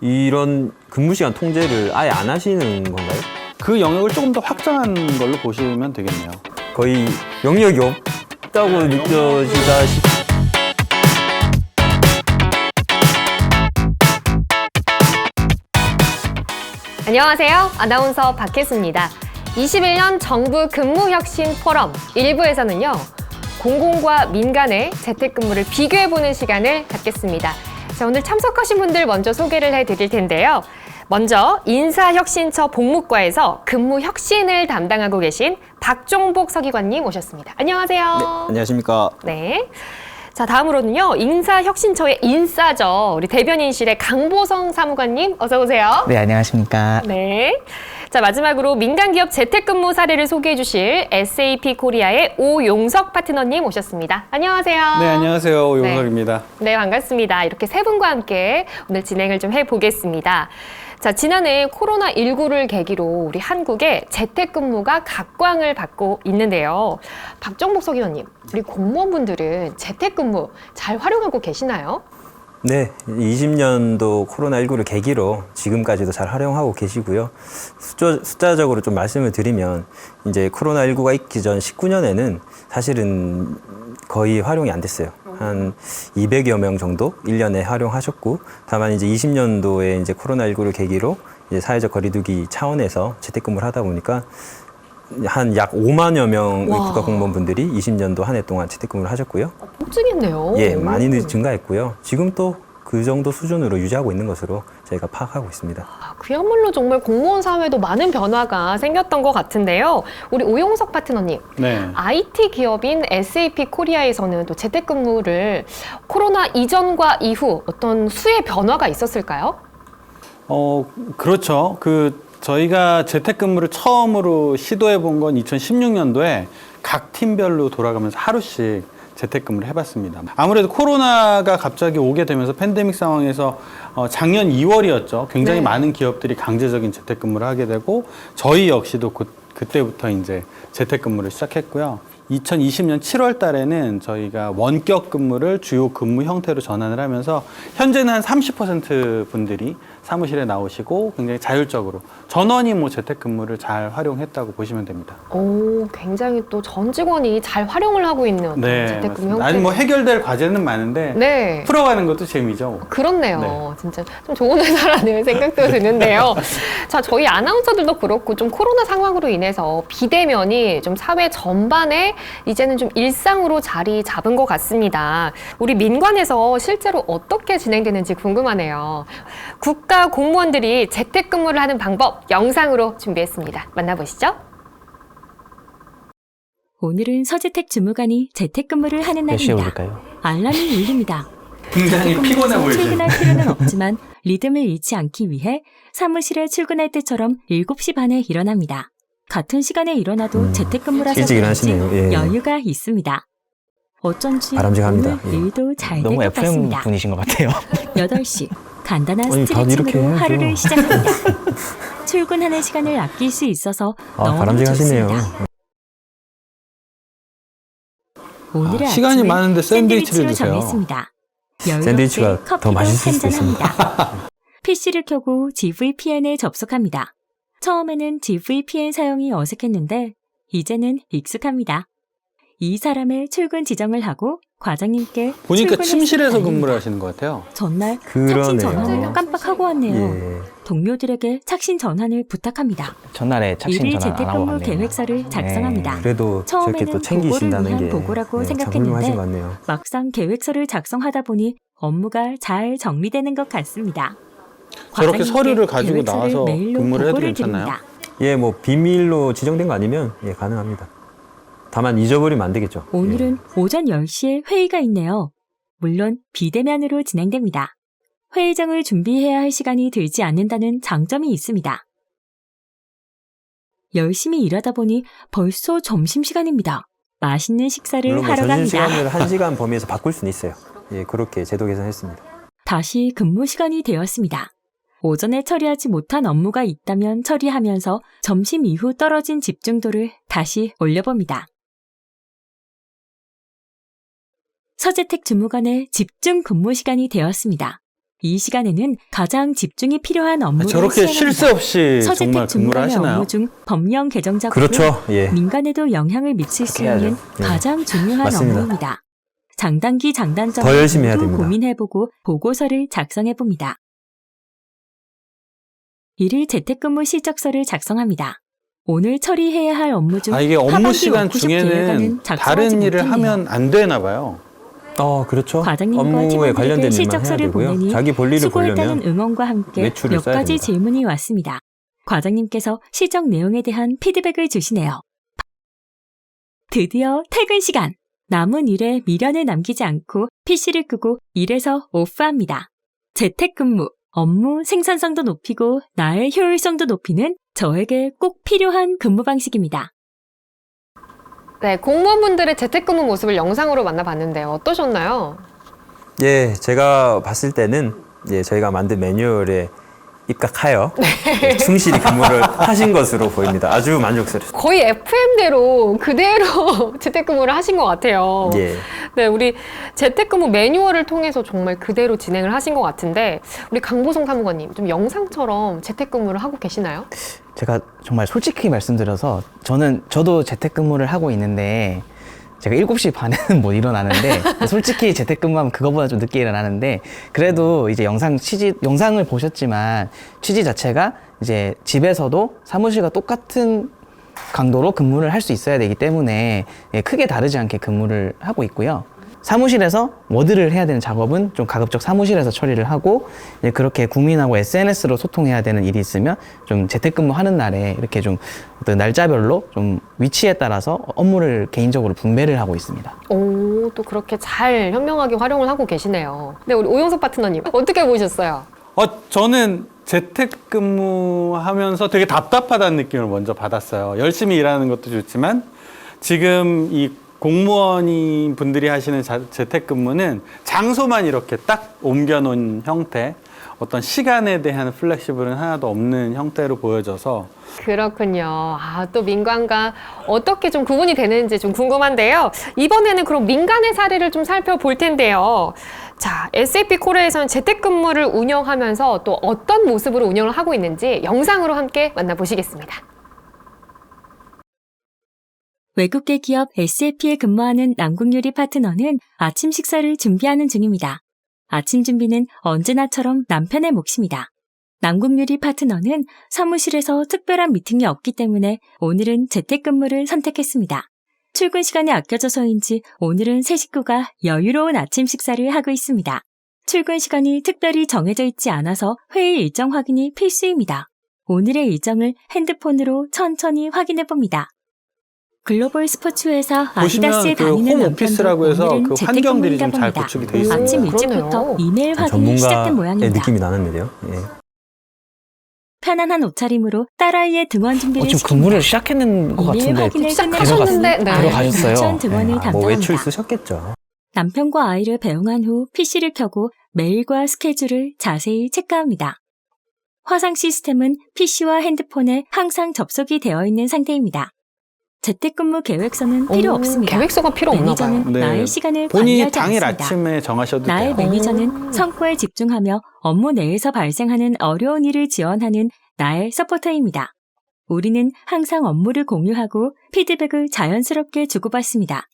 이런 근무 시간 통제를 아예 안 하시는 건가요? 그 영역을 조금 더 확장한 걸로 보시면 되겠네요. 거의 영역이 없다고 느껴지다 싶 안녕하세요. 아나운서 박혜수입니다. 21년 정부 근무혁신 포럼 1부에서는요. 공공과 민간의 재택근무를 비교해보는 시간을 갖겠습니다. 자, 오늘 참석하신 분들 먼저 소개를 해드릴 텐데요. 먼저 인사혁신처 복무과에서 근무 혁신을 담당하고 계신 박종복 서기관님 오셨습니다. 안녕하세요. 안녕하십니까. 네. 자, 다음으로는요. 인사혁신처의 인싸죠. 우리 대변인실의 강보성 사무관님 어서 오세요. 네, 안녕하십니까. 네. 자, 마지막으로 민간기업 재택근무 사례를 소개해 주실 SAP 코리아의 오용석 파트너님 오셨습니다. 안녕하세요. 네, 안녕하세요. 오용석입니다. 네, 반갑습니다. 이렇게 세 분과 함께 오늘 진행을 좀 해보겠습니다. 자, 지난해 코로나19를 계기로 우리 한국에 재택근무가 각광을 받고 있는데요. 박정복 서기원님, 우리 공무원분들은 재택근무 잘 활용하고 계시나요? 네, 20년도 코로나19를 계기로 지금까지도 잘 활용하고 계시고요. 숫자, 숫자 적으로 좀 말씀을 드리면 이제 코로나19가 있기 전 19년에는 사실은 거의 활용이 안 됐어요. 한 200여 명 정도 1년에 활용하셨고 다만 이제 20년도에 이제 코로나19를 계기로 이제 사회적 거리두기 차원에서 재택근무를 하다 보니까 한 약 5만여 명의 와. 국가공무원분들이 20년도 한 해 동안 재택근무를 하셨고요. 어, 폭증했네요. 예, 많이 늘- 증가했고요. 지금 또 그 정도 수준으로 유지하고 있는 것으로 저희가 파악하고 있습니다. 아, 그야말로 정말 공무원 사회도 많은 변화가 생겼던 것 같은데요. 우리 오용석 파트너님, 네. IT 기업인 SAP 코리아에서는 또 재택근무를 코로나 이전과 이후 어떤 수의 변화가 있었을까요? 어, 그렇죠. 그 저희가 재택근무를 처음으로 시도해 본 건 2016년도에 각 팀별로 돌아가면서 하루씩 재택근무를 해봤습니다. 아무래도 코로나가 갑자기 오게 되면서 팬데믹 상황에서 어, 작년 2월이었죠. 굉장히 네. 많은 기업들이 강제적인 재택근무를 하게 되고 저희 역시도 그, 그때부터 이제 재택근무를 시작했고요. 2020년 7월 달에는 저희가 원격 근무를 주요 근무 형태로 전환을 하면서 현재는 한 30% 분들이 사무실에 나오시고 굉장히 자율적으로 전원이 뭐 재택근무를 잘 활용했다고 보시면 됩니다. 오, 굉장히 또 전 직원이 잘 활용을 하고 있는 네, 재택근무 맞습니다. 형태. 아니 뭐 해결될 과제는 많은데 네. 풀어가는 것도 재미죠. 그렇네요. 네. 진짜 좀 좋은 회사라는 생각도 드는데요. 자, 저희 아나운서들도 그렇고 좀 코로나 상황으로 인해서 비대면이 좀 사회 전반에 이제는 좀 일상으로 자리 잡은 것 같습니다. 우리 민관에서 실제로 어떻게 진행되는지 궁금하네요. 국가 공무원들이 재택근무를 하는 방법 영상으로 준비했습니다. 만나보시죠. 오늘은 서재택 주무관이 재택근무를 하는 몇 시에 날입니다. 올릴까요? 알람이 울립니다. 굉장히 피곤해 보이죠. 출근할 필요는 없지만 리듬을 잃지 않기 위해 사무실에 출근할 때처럼 7시 반에 일어납니다. 같은 시간에 일어나도 음, 재택근무라서 일찍 그런지 일어나시네요. 예. 여유가 있습니다. 어쩐지 바람직합니다. 오늘 예. 일도 잘 될 너무 것 FM 같습니다. 분이신 것 같아요. 8시 간단한 아니, 다들 이렇게 스트레칭으로 해야죠. 하루를 시작합니다. 출근하는 시간을 아낄 수 있어서 아, 너무 바람직하시네요. 좋습니다. 오늘의 아, 시간이 아침은 많은데 샌드위치를. 정했습니다. 샌드위치가 더 커피도 맛있을 수도 한잔합니다. PC를 켜고 GVPN에 접속합니다. 처음에는 GVPN 사용이 어색했는데 이제는 익숙합니다. 이 사람의 출근 지정을 하고 과장님께 보니까 출근 침실에서 근무를. 하시는 것 같아요. 전날 그러네요. 착신 전환을 깜빡하고 왔네요. 예. 동료들에게 착신 전환을 부탁합니다. 전날에 착신 일일 전화 안 하고 재택근무 갔네요. 계획서를 작성합니다. 그래도 저렇게 처음에는 또 챙기신다는 보고를 게 위한 보고라고 네, 참 생각했는데 훌륭하신 것 같네요. 막상 계획서를 작성하다 보니 업무가 잘 정리되는 것 같습니다. 저렇게 과장님께 서류를 가지고 계획서를 나와서 메일로 근무를 해도 보고를 괜찮나요? 드립니다. 예, 뭐 비밀로 지정된 거 아니면 예, 가능합니다. 다만 잊어버리면 안 되겠죠. 오늘은 오전 10시에 회의가 있네요. 물론 비대면으로 진행됩니다. 회의장을 준비해야 할 시간이 들지 않는다는 장점이 있습니다. 열심히 일하다 보니 벌써 점심시간입니다. 맛있는 예. 식사를 물론 뭐 하러 점심 갑니다. 시간을 한 시간 범위에서 바꿀 수는 있어요. 예, 그렇게 제도 개선했습니다. 다시 근무 시간이 되었습니다. 오전에 처리하지 못한 업무가 있다면 처리하면서 점심 이후 떨어진 집중도를 다시 올려봅니다. 서재택 주무관의 집중 근무 시간이 되었습니다. 이 시간에는 가장 집중이 필요한 업무를 아, 저렇게 쉴 새 없이 서재택 정말 근무를 하시나요? 업무 중 법령 개정 작업은 그렇죠. 예. 민간에도 영향을 미칠 수 있는 해야죠. 예. 가장 중요한 맞습니다. 업무입니다. 장단기 장단점을 더 열심히 해야 모두 됩니다. 고민해보고 보고서를 작성해봅니다. 일일 재택근무 실적서를 작성합니다. 오늘 처리해야 할 업무 중 아 이게 업무 시간 중에는 다른 일을. 하면 안 되나 봐요. 어, 그렇죠. 과장님과 업무에 팀원들에게 관련된 일만 해야 실적서를 되고요. 보내니 자기 볼 일을 수고했다는 보려면 응원과 함께 매출을 몇 가지 됩니다. 질문이 왔습니다. 과장님께서 실적 내용에 대한 피드백을 주시네요. 드디어 퇴근 시간. 남은 일에 미련을 남기지 않고 PC를 끄고 일에서 오프합니다. 재택근무, 업무 생산성도 높이고 나의 효율성도 높이는 저에게 꼭 필요한 근무 방식입니다. 네, 공무원분들의 재택근무 모습을 영상으로 만나봤는데요. 어떠셨나요? 예, 제가 봤을 때는 예, 저희가 만든 매뉴얼에 입각하여 예, 충실히 근무를 하신 것으로 보입니다. 아주 만족스럽습니다. 거의 FM대로 그대로 재택근무를 하신 것 같아요. 예. 네, 우리 재택근무 매뉴얼을 통해서 정말 그대로 진행을 하신 것 같은데 우리 강보성 사무관님 좀 영상처럼 재택근무를 하고 계시나요? 제가 정말 솔직히 말씀드려서 저는 저도 재택근무를 하고 있는데 제가 7시 반에는 못 일어나는데 솔직히 재택근무하면 그거보다 좀 늦게 일어나는데 그래도 이제 영상 취지 영상을 보셨지만 취지 자체가 이제 집에서도 사무실과 똑같은 강도로 근무를 할 수 있어야 되기 때문에 예, 크게 다르지 않게 근무를 하고 있고요. 사무실에서 워드를 해야 되는 작업은 좀 가급적 사무실에서 처리를 하고 이제 그렇게 국민하고 SNS로 소통해야 되는 일이 있으면 좀 재택근무하는 날에 이렇게 좀 어떤 날짜별로 좀 위치에 따라서 업무를 개인적으로 분배를 하고 있습니다. 오, 또 그렇게 잘 현명하게 활용을 하고 계시네요. 네, 우리 오영석 파트너님 어떻게 보셨어요? 어 저는 재택근무하면서 되게 답답하다는 느낌을 먼저 받았어요. 열심히 일하는 것도 좋지만 지금 이 공무원인 분들이 하시는 자- 재택근무는 장소만 이렇게 딱 옮겨놓은 형태, 어떤 시간에 대한 플렉시블은 하나도 없는 형태로 보여져서 그렇군요. 아, 또 민간과 어떻게 좀 구분이 되는지 좀 궁금한데요. 이번에는 그럼 민간의 사례를 좀 살펴볼 텐데요. 자, SAP 코리아에서는 재택근무를 운영하면서 또 어떤 모습으로 운영을 하고 있는지 영상으로 함께 만나보시겠습니다. 외국계 기업 SAP에 근무하는 남궁유리 파트너는 아침 식사를 준비하는 중입니다. 아침 준비는 언제나처럼 남편의 몫입니다. 남궁유리 파트너는 사무실에서 특별한 미팅이 없기 때문에 오늘은 재택근무를 선택했습니다. 출근 시간이 아껴져서인지 오늘은 세 식구가 여유로운 아침 식사를 하고 있습니다. 출근 시간이 특별히 정해져 있지 않아서 회의 일정 확인이 필수입니다. 오늘의 일정을 핸드폰으로 천천히 확인해 봅니다. 글로벌 스포츠 회사 보시면 아디다스에 그 다니는 홈오피스라고 해서 그 오늘은 환경들이 좀 잘 구축이 돼. 있습니다. 아침 오, 일찍부터. 이메일 확인이 시작된 모양입니다. 느낌이 나는데요. 예. 편안한 옷차림으로 딸아이의 등원 준비를 어, 지금. 근무를 시작했는 것 이메일 같은데 확인을 시작하셨는데, 네. 들어가셨어요. 등원을 아, 뭐 담당합니다. 외출 쓰셨겠죠. 남편과 아이를 배웅한 후 PC를 켜고 메일과 스케줄을 자세히 체크합니다. 화상 시스템은 PC와 핸드폰에 항상 접속이 되어 있는 상태입니다. 재택근무 계획서는 필요 오, 없습니다. 계획서가 필요 없나 봐요. 매니저는 네. 나의 시간을 본인이 관리하지 당일 않습니다. 아침에 정하셔도 나의 돼요. 매니저는 성과에 집중하며 업무 내에서 발생하는 어려운 일을 지원하는 나의 서포터입니다. 우리는 항상 업무를 공유하고 피드백을 자연스럽게 주고받습니다.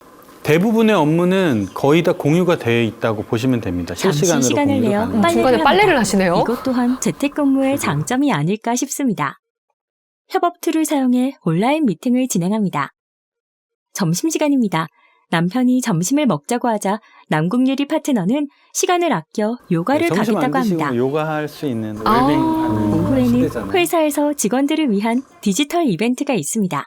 대부분의 업무는 거의 다 공유가 되어 있다고 보시면 됩니다. 잠시 실시간으로 시간을 공유가 내어 가능합니다. 빨리 중간에 합니다. 빨래를 하시네요. 이것 또한 재택근무의 장점이 아닐까 싶습니다. 협업 툴을 사용해 온라인 미팅을 진행합니다. 점심시간입니다. 남편이 점심을 먹자고 하자 남궁유리 파트너는 시간을 아껴 요가를 네, 점심 안 가겠다고 드시고 합니다. 요가할 수 있는 아. 웰빙 하는 오후에는 시대잖아요. 회사에서 직원들을 위한 디지털 이벤트가 있습니다.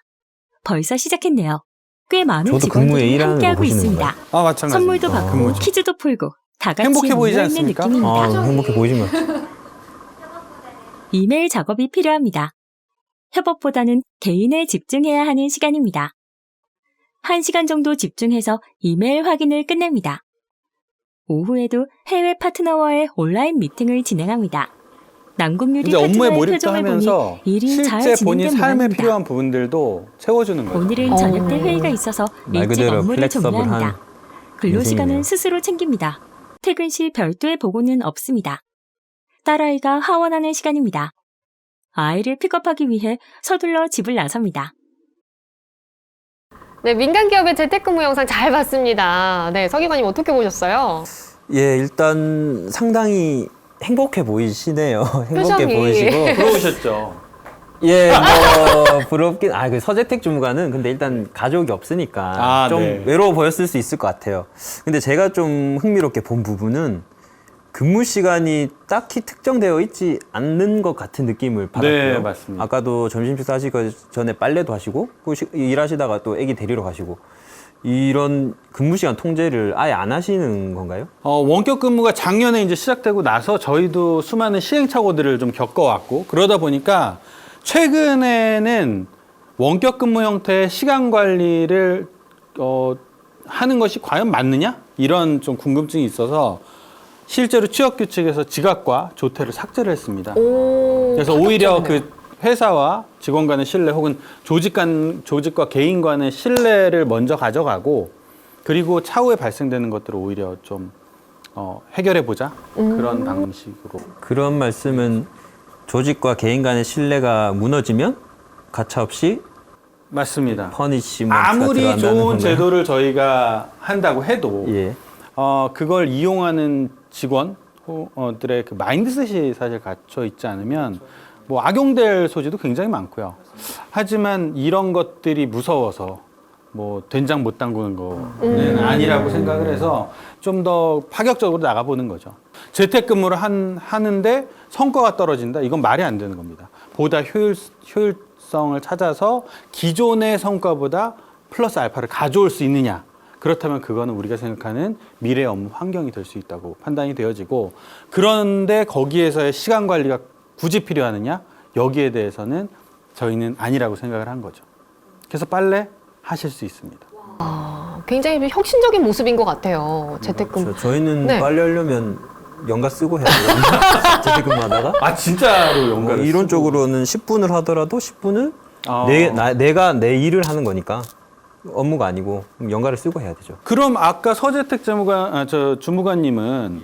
벌써 시작했네요. 꽤 많은 저도 근무에 직원들이 일하는 거 함께하고 보시는 있습니다. 아 마찬가지. 선물도 받고 근무죠. 퀴즈도 풀고 다 같이 행복해 보이지 모여있는 않습니까? 느낌입니다. 아, 행복해 같아요. 이메일 작업이 필요합니다. 협업보다는 개인에 집중해야 하는 시간입니다. 1시간 정도 집중해서 이메일 확인을 끝냅니다. 오후에도 해외 파트너와의 온라인 미팅을 진행합니다. 남궁유리 이제 업무에 파트너의 몰입도 표정을 보니 하면서 일이 잘 실제 본인 진행된 삶에 모양입니다. 필요한 부분들도 채워주는 거예요. 오늘은 저녁 때 어. 회의가 있어서 말 일찍 업무를 종료합니다. 근로 시간은 인생이네요. 스스로 챙깁니다. 퇴근 시 별도의 보고는 없습니다. 딸아이가 하원하는 시간입니다. 아이를 픽업하기 위해 서둘러 집을 나섭니다. 네, 민간 기업의 재택근무 영상 잘 봤습니다. 네, 서기관님 어떻게 보셨어요? 예, 일단 상당히 행복해 보이시네요. 행복해 표정이. 보이시고. 부러우셨죠? 예, 뭐 부럽긴. 아, 그 서재택 주무관은 근데 일단 가족이 없으니까 아, 좀 네. 외로워 보였을 수 있을 것 같아요. 근데 제가 좀 흥미롭게 본 부분은 근무 시간이 딱히 특정되어 있지 않는 것 같은 느낌을 받았고요. 네, 맞습니다. 아까도 점심 식사 하시기 전에 빨래도 하시고 그 시- 일하시다가 또 아기 데리러 가시고 이런 근무 시간 통제를 아예 안 하시는 건가요? 어, 원격 근무가 작년에 이제 시작되고 나서 저희도 수많은 시행착오들을 좀 겪어왔고 그러다 보니까 최근에는 원격 근무 형태의 시간 관리를 어, 하는 것이 과연 맞느냐 이런 좀 궁금증이 있어서 실제로 취업 규칙에서 지각과 조퇴를 삭제를 했습니다. 오. 그래서 오히려. 그 회사와 직원 간의 신뢰 혹은 조직 간 조직과 개인 간의 신뢰를 먼저 가져가고 그리고 차후에 발생되는 것들을 오히려 좀 어, 해결해 보자 그런 방식으로 그런 말씀은 조직과 개인 간의 신뢰가 무너지면 가차없이 맞습니다. 퍼니시먼트가 아무리 들어간다는 좋은 건가요? 제도를 저희가 한다고 해도 예. 어, 그걸 이용하는 직원들의 그 마인드셋이 사실 갖춰 있지 않으면 뭐 악용될 소지도 굉장히 많고요. 하지만 이런 것들이 무서워서 뭐 된장 못 담그는 거는 아니라고 생각을 해서 좀 더 파격적으로 나가보는 거죠. 재택근무를 한, 하는데 성과가 떨어진다? 이건 말이 안 되는 겁니다. 보다 효율, 효율성을 찾아서 기존의 성과보다 플러스 알파를 가져올 수 있느냐? 그렇다면 그거는 우리가 생각하는 미래 업무 환경이 될 수 있다고 판단이 되어지고 그런데 거기에서의 시간 관리가 굳이 필요하느냐? 여기에 대해서는 저희는 아니라고 생각을 한 거죠. 그래서 빨래 하실 수 있습니다. 아, 굉장히 좀 혁신적인 모습인 것 같아요. 재택근무. 저, 저희는 네. 빨리 하려면 연가 쓰고 해야 돼요. 재택근무하다가. 아 진짜로 뭐 연결 이론적으로는 10분을 하더라도 10분을 아. 내, 나, 내가 내 일을 하는 거니까 업무가 아니고 연가를 쓰고 해야 되죠. 그럼 아까 서재택 재무관 아, 저 주무관님은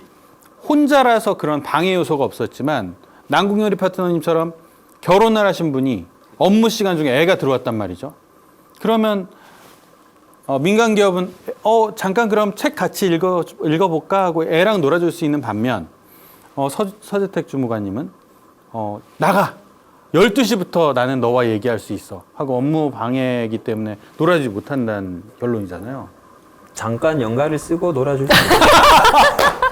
혼자라서 그런 방해 요소가 없었지만 남궁요리 파트너님처럼 결혼을 하신 분이 업무 시간 중에 애가 들어왔단 말이죠. 그러면 어, 민간 기업은 어 잠깐 그럼 책 같이 읽어 읽어볼까 하고 애랑 놀아줄 수 있는 반면 어, 서, 서재택 주무관님은 어, 나가 12시부터 나는 너와 얘기할 수 있어 하고 업무 방해이기 때문에 놀아주지 못한다는 결론이잖아요. 잠깐 연가를 쓰고 놀아줄 수 있어요.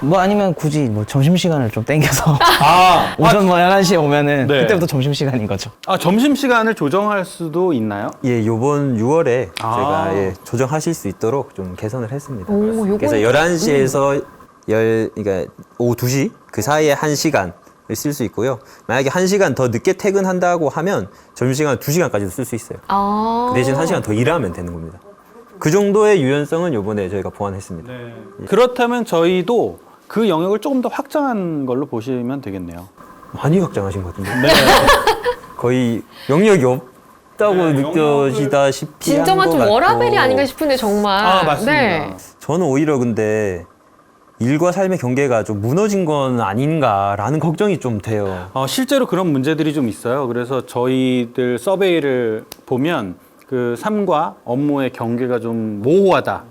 뭐 아니면 굳이 뭐 점심시간을 좀 땡겨서 아, 오전 뭐 11시에 오면은 네. 그때부터 점심시간인 거죠. 아 점심 시간을 조정할 수도 있나요? 예, 요번 6월에 아. 제가 예, 조정하실 수 있도록 좀 개선을 했습니다. 오, 그래서 좀- 11시에서 열, 그러니까 오후 2시 그 사이에 1시간 쓸 수 있고요. 만약에 1시간 더 늦게 퇴근한다고 하면 점심시간 2시간까지도 쓸 수 있어요. 아. 그 대신 1시간 더 일하면 되는 겁니다. 그 정도의 유연성은 요번에 저희가 보완했습니다. 그렇다면 저희도 그 영역을 조금 더 확장한 걸로 보시면 되겠네요. 많이 확장하신 것 같은데. 네. 거의 영역이 없다고 네, 느껴지다시피 진정한 한것 좀 같고. 워라벨이 아닌가 싶은데 정말. 아 맞습니다. 네. 저는 오히려 근데 일과 삶의 경계가 좀 무너진 건 아닌가라는 걱정이 좀 돼요. 어, 실제로 그런 문제들이 좀 있어요. 그래서 저희들 서베이를 보면 그 삶과 업무의 경계가 좀 모호하다.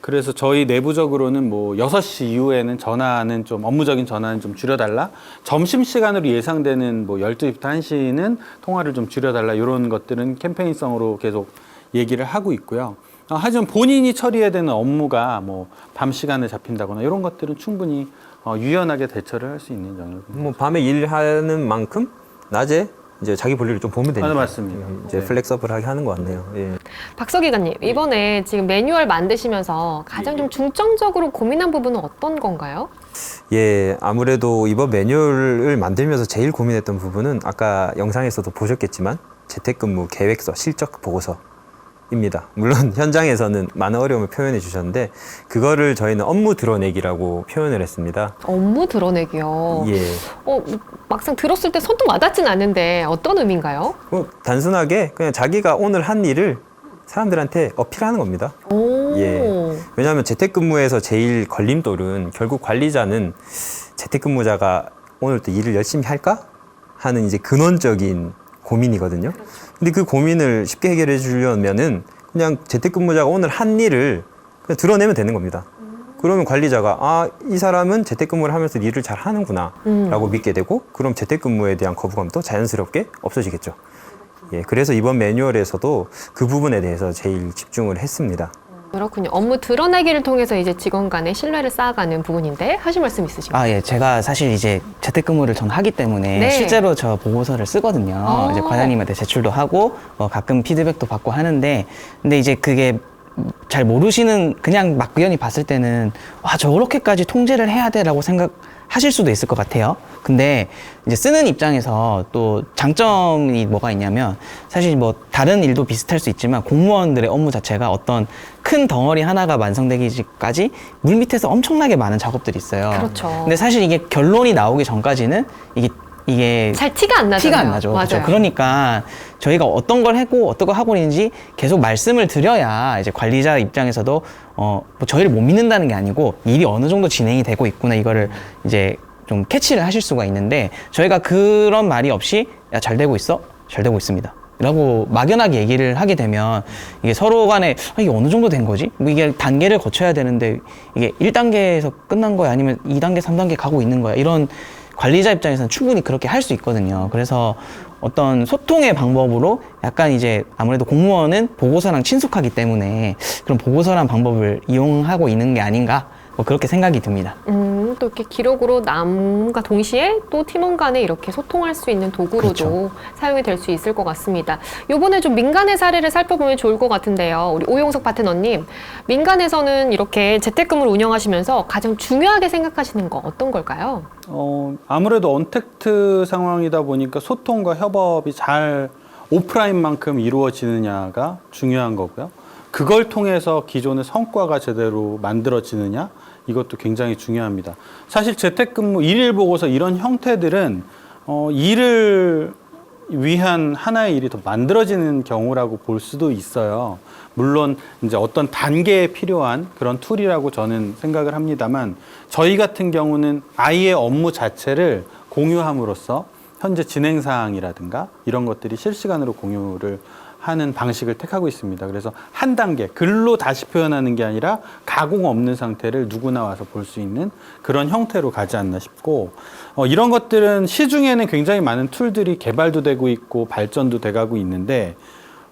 그래서 저희 내부적으로는 뭐 6시 이후에는 전화는 좀 업무적인 전화는 좀 줄여달라. 점심 시간으로 예상되는 뭐 12시부터 1시는 통화를 좀 줄여달라. 이런 것들은 캠페인성으로 계속 얘기를 하고 있고요. 어, 하지만 본인이 처리해야 되는 업무가 뭐 밤 시간에 잡힌다거나 이런 것들은 충분히 어, 유연하게 대처를 할 수 있는 영역입니다. 뭐 밤에 일하는 만큼 낮에 이제 자기 볼일을 좀 보면 되니까 아, 맞습니다. 이제 네. 플렉서블하게 하는 것 같네요. 예. 박서 기관님, 이번에 지금 매뉴얼 만드시면서 가장 좀 중점적으로 고민한 부분은 어떤 건가요? 예, 아무래도 이번 매뉴얼을 만들면서 제일 고민했던 부분은 아까 영상에서도 보셨겠지만 재택근무 계획서, 실적 보고서 입니다. 물론 현장에서는 많은 어려움을 표현해 주셨는데 그거를 저희는 업무 드러내기라고 표현을 했습니다. 업무 드러내기요. 예. 어, 막상 들었을 때 손도 와닿진 않는데 어떤 의미인가요? 뭐 단순하게 그냥 자기가 오늘 한 일을 사람들한테 어필하는 겁니다. 오. 예. 왜냐하면 재택근무에서 제일 걸림돌은 결국 관리자는 재택근무자가 오늘 또 일을 열심히 할까 하는 이제 근원적인 고민이거든요. 근데 그 고민을 쉽게 해결해 주려면은 그냥 재택근무자가 오늘 한 일을 그냥 드러내면 되는 겁니다. 그러면 관리자가 아 이 사람은 재택근무를 하면서 일을 잘 하는구나라고 믿게 되고 그럼 재택근무에 대한 거부감도 자연스럽게 없어지겠죠. 예, 그래서 이번 매뉴얼에서도 그 부분에 대해서 제일 집중을 했습니다. 그렇군요. 업무 드러내기를 통해서 이제 직원 간의 신뢰를 쌓아가는 부분인데 하실 말씀 있으신가요? 아, 예. 제가 사실 이제 재택근무를 전 하기 때문에 네. 실제로 저 보고서를 쓰거든요. 아. 이제 과장님한테 제출도 하고 뭐 가끔 피드백도 받고 하는데 근데 이제 그게 잘 모르시는 그냥 막연히 봤을 때는 와 저렇게까지 통제를 해야 돼라고 생각 하실 수도 있을 것 같아요. 근데 이제 쓰는 입장에서 또 장점이 뭐가 있냐면 사실 뭐 다른 일도 비슷할 수 있지만 공무원들의 업무 자체가 어떤 큰 덩어리 하나가 완성되기까지 물 밑에서 엄청나게 많은 작업들이 있어요. 그렇죠. 근데 사실 이게 결론이 나오기 전까지는 이게 이게 잘 티가 안 나잖아요. 티가 안 나죠. 맞아요. 그렇죠. 그러니까 저희가 어떤 걸 하고 어떤 걸 하고 있는지 계속 말씀을 드려야 이제 관리자 입장에서도 어, 뭐 저희를 못 믿는다는 게 아니고 일이 어느 정도 진행이 되고 있구나 이거를 이제 좀 캐치를 하실 수가 있는데 저희가 그런 말이 없이 야 잘 되고 있어? 잘 되고 있습니다. 라고 막연하게 얘기를 하게 되면 이게 서로 간에 아, 이게 어느 정도 된 거지? 뭐 이게 단계를 거쳐야 되는데 이게 1단계에서 끝난 거야? 아니면 2단계, 3단계 가고 있는 거야? 이런 관리자 입장에서는 충분히 그렇게 할 수 있거든요. 그래서 어떤 소통의 방법으로 약간 이제 아무래도 공무원은 보고서랑 친숙하기 때문에 그런 보고서란 방법을 이용하고 있는 게 아닌가 뭐 그렇게 생각이 듭니다. 음, 또 이렇게 기록으로 남과 동시에 또 팀원 간에 이렇게 소통할 수 있는 도구로도 그렇죠. 사용이 될 수 있을 것 같습니다. 요번에 좀 민간의 사례를 살펴보면 좋을 것 같은데요. 우리 오용석 파트너님, 민간에서는 이렇게 재택근무를 운영하시면서 가장 중요하게 생각하시는 거 어떤 걸까요? 어, 아무래도 언택트 상황이다 보니까 소통과 협업이 잘 오프라인만큼 이루어지느냐가 중요한 거고요. 그걸 통해서 기존의 성과가 제대로 만들어지느냐 이것도 굉장히 중요합니다. 사실 재택근무 일일 보고서 이런 형태들은 어, 일을 위한 하나의 일이 더 만들어지는 경우라고 볼 수도 있어요. 물론 이제 어떤 단계에 필요한 그런 툴이라고 저는 생각을 합니다만 저희 같은 경우는 아이의 업무 자체를 공유함으로써 현재 진행 사항이라든가 이런 것들이 실시간으로 공유를 하는 방식을 택하고 있습니다. 그래서 한 단계 글로 다시 표현하는 게 아니라 가공 없는 상태를 누구나 와서 볼 수 있는 그런 형태로 가지 않나 싶고 어, 이런 것들은 시중에는 굉장히 많은 툴들이 개발도 되고 있고 발전도 돼가고 있는데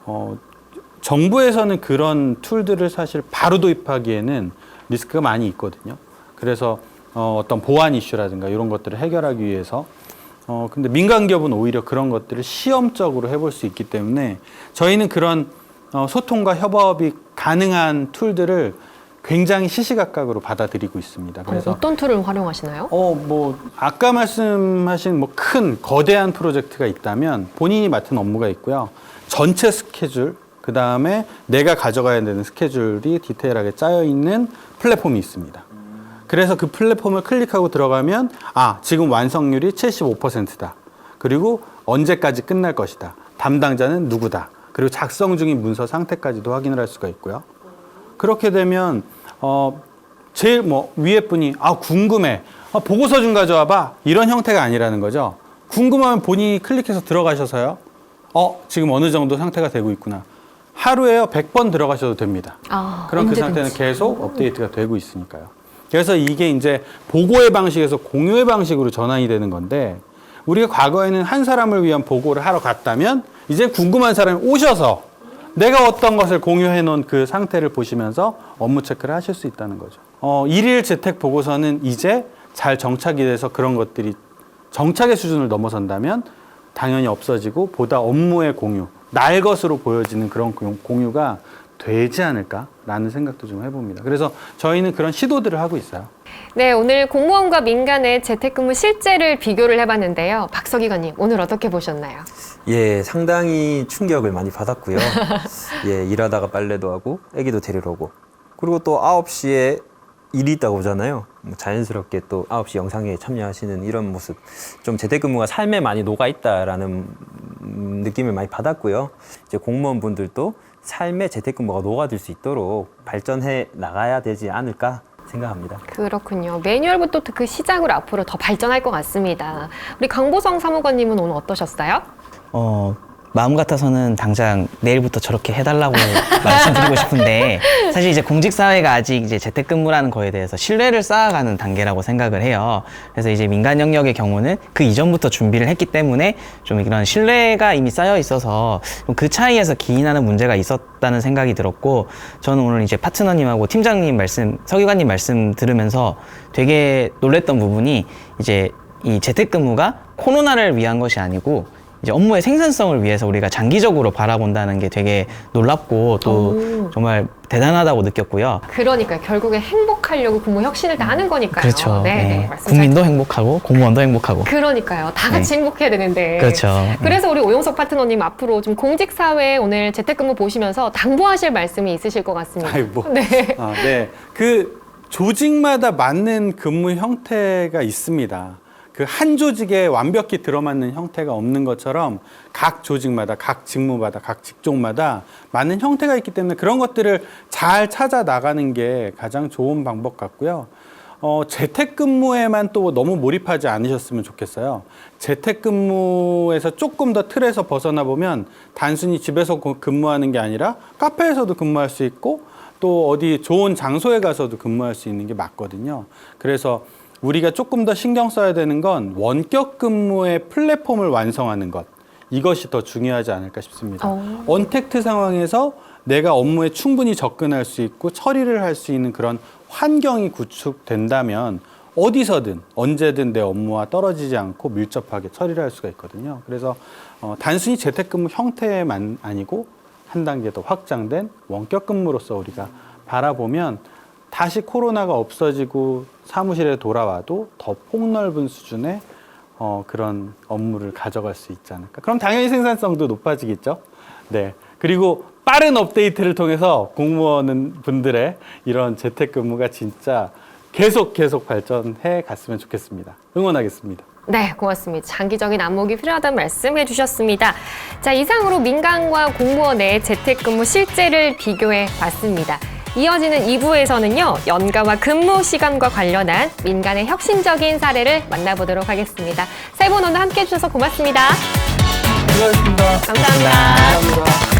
어, 정부에서는 그런 툴들을 사실 바로 도입하기에는 리스크가 많이 있거든요. 그래서 어, 어떤 보안 이슈라든가 이런 것들을 해결하기 위해서 어, 근데 민간 기업은 오히려 그런 것들을 시험적으로 해볼 수 있기 때문에 저희는 그런 어, 소통과 협업이 가능한 툴들을 굉장히 시시각각으로 받아들이고 있습니다. 그래서 어 떤 툴을 활용하시나요? 어, 뭐, 아까 말씀하신 뭐 큰, 거대한 프로젝트가 있다면 본인이 맡은 업무가 있고요. 전체 스케줄, 그 다음에 내가 가져가야 되는 스케줄이 디테일하게 짜여 있는 플랫폼이 있습니다. 그래서 그 플랫폼을 클릭하고 들어가면, 아, 지금 완성률이 75%다. 그리고 언제까지 끝날 것이다. 담당자는 누구다. 그리고 작성 중인 문서 상태까지도 확인을 할 수가 있고요. 그렇게 되면 어 제일 뭐 위에 분이 아 궁금해 아, 보고서 좀 가져와봐 이런 형태가 아니라는 거죠 궁금하면 본인이 클릭해서 들어가셔서요 어 지금 어느 정도 상태가 되고 있구나 하루에요 100번 들어가셔도 됩니다 아, 그럼 그. 상태는 계속 업데이트가 되고 있으니까요. 그래서 이게 이제 보고의 방식에서 공유의 방식으로 전환이 되는 건데 우리가 과거에는 한 사람을 위한 보고를 하러 갔다면 이제 궁금한 사람이 오셔서 내가 어떤 것을 공유해 놓은 그 상태를 보시면서 업무 체크를 하실 수 있다는 거죠. 어, 일일 재택 보고서는 이제 잘 정착이 돼서 그런 것들이 정착의 수준을 넘어선다면 당연히 없어지고 보다 업무의 공유, 날 것으로 보여지는 그런 공- 공유가 되지 않을까라는 생각도 좀 해봅니다. 그래서 저희는 그런 시도들을 하고 있어요. 네, 오늘 공무원과 민간의 재택근무 실제를 비교를 해봤는데요. 박서기관님, 오늘 어떻게 보셨나요? 예, 상당히 충격을 많이 받았고요. 예, 일하다가 빨래도 하고, 애기도 데리러 오고. 그리고 또 9시에 일이 있다고 오잖아요. 뭐 자연스럽게 또 9시 영상회에 참여하시는 이런 모습. 좀 재택근무가 삶에 많이 녹아있다라는 음, 느낌을 많이 받았고요. 이제 공무원분들도 삶에 재택근무가 녹아들 수 있도록 발전해 나가야 되지 않을까. 생각합니다. 그렇군요. 매뉴얼부터 그 시작으로 앞으로 더 발전할 것 같습니다. 우리 강보성 사무관님은 오늘 어떠셨어요? 어, 마음 같아서는 당장 내일부터 저렇게 해달라고 말씀드리고 싶은데 사실 이제 공직 사회가 아직 이제 재택근무라는 거에 대해서 신뢰를 쌓아가는 단계라고 생각을 해요. 그래서 이제 민간 영역의 경우는 그 이전부터 준비를 했기 때문에 좀 이런 신뢰가 이미 쌓여 있어서 좀그 차이에서 기인하는 문제가 있었다는 생각이 들었고 저는 오늘 이제 파트너님하고 팀장님 말씀, 서기관님 말씀 들으면서 되게 놀랬던 부분이 이제 이 재택근무가 코로나를 위한 것이 아니고 이제 업무의 생산성을 위해서 우리가 장기적으로 바라본다는 게 되게 놀랍고 또 오. 정말 대단하다고 느꼈고요. 그러니까요. 결국에 행복하려고 근무 혁신을 다 하는 거니까요. 그렇죠. 네, 네. 네, 말씀 잘 국민도 행복하고 공무원도 행복하고. 그러니까요. 다 같이 행복해야 되는데. 그렇죠. 그래서 우리 오용석 파트너님 앞으로 좀 공직 사회 오늘 재택근무 보시면서 당부하실 말씀이 있으실 것 같습니다. 아이고. 네. 아, 네. 그 조직마다 맞는 근무 형태가 있습니다. 그 한 조직에 완벽히 들어맞는 형태가 없는 것처럼 각 조직마다, 각 직무마다, 각 직종마다 맞는 형태가 있기 때문에 그런 것들을 잘 찾아 나가는 게 가장 좋은 방법 같고요. 어, 재택근무에만 또 너무 몰입하지 않으셨으면 좋겠어요. 재택근무에서 조금 더 틀에서 벗어나 보면 단순히 집에서 고- 근무하는 게 아니라 카페에서도 근무할 수 있고 또 어디 좋은 장소에 가서도 근무할 수 있는 게 맞거든요. 그래서 우리가 조금 더 신경 써야 되는 건 원격 근무의 플랫폼을 완성하는 것. 이것이 더 중요하지 않을까 싶습니다. 어. 언택트 상황에서 내가 업무에 충분히 접근할 수 있고 처리를 할 수 있는 그런 환경이 구축된다면 어디서든 언제든 내 업무와 떨어지지 않고 밀접하게 처리를 할 수가 있거든요. 그래서 어, 단순히 재택근무 형태만 아니고 한 단계 더 확장된 원격 근무로서 우리가 바라보면 다시 코로나가 없어지고 사무실에 돌아와도 더 폭넓은 수준의 어, 그런 업무를 가져갈 수 있지 않을까. 그럼 당연히 생산성도 높아지겠죠. 네. 그리고 빠른 업데이트를 통해서 공무원 분들의 이런 재택근무가 진짜 계속 계속 발전해 갔으면 좋겠습니다. 응원하겠습니다. 네, 고맙습니다. 장기적인 안목이 필요하다는 말씀해 주셨습니다. 자, 이상으로 민간과 공무원의 재택근무 실제를 비교해 봤습니다. 이어지는 2부에서는요, 연가와 근무 시간과 관련한 민간의 혁신적인 사례를 만나보도록 하겠습니다. 세 분 오늘 함께 해주셔서 고맙습니다. 수고하셨습니다. 감사합니다. 감사합니다.